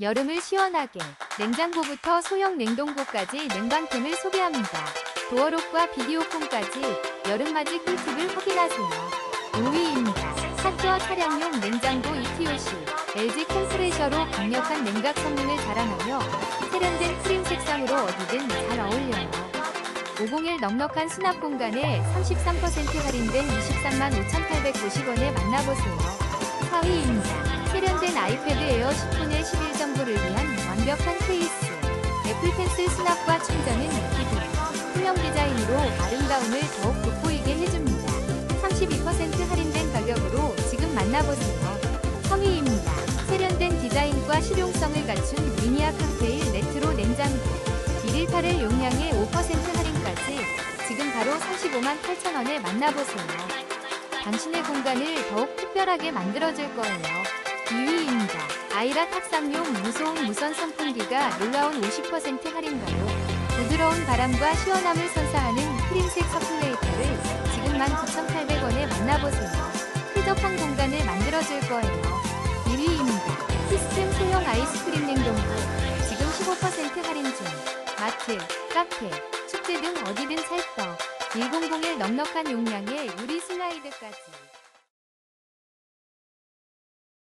여름을 시원하게 냉장고부터 소형 냉동고까지 냉방템을 소개합니다. 도어록과 비디오콘까지 여름맞이 꿀팁을 확인하세요. 5위입니다. 사투어 차량용 냉장고 ETOC LG 컴프레셔로 강력한 냉각 성능을 자랑하며 세련된 크림 색상으로 어디든 잘 어울려요. 501 넉넉한 수납 공간에 33% 할인된 23만 5,890원에 만나보세요. 4위입니다. 세련된 아이패드 에어 10분의 11 정보를 위한 완벽한 케이스. 애플 펜슬 수납과 충전은 기본. 투명 디자인으로 아름다움을 더욱 돋보이게 해줍니다. 32% 할인된 가격으로 지금 만나보세요. 3위입니다. 세련된 디자인과 실용성을 갖춘 미니아 칵테일 레트로 냉장고. 1일 8일 용량의 5% 할인까지 지금 바로 35만 8천원에 만나보세요. 당신의 공간을 더욱 특별하게 만들어줄 거예요. 2위입니다. 아이라 탁상용 무소음 무선 선풍기가 놀라운 50% 할인가로 부드러운 바람과 시원함을 선사하는 크림색 서큘레이터를 지금 19,800원에 만나보세요. 쾌적한 공간을 만들어줄 거예요. 1위입니다. 시스템 소형 아이스크림 냉동고 지금 15% 할인 중 마트, 카페, 축제 등 어디든 찰떡 101 넉넉한 용량의 유리 슬라이드까지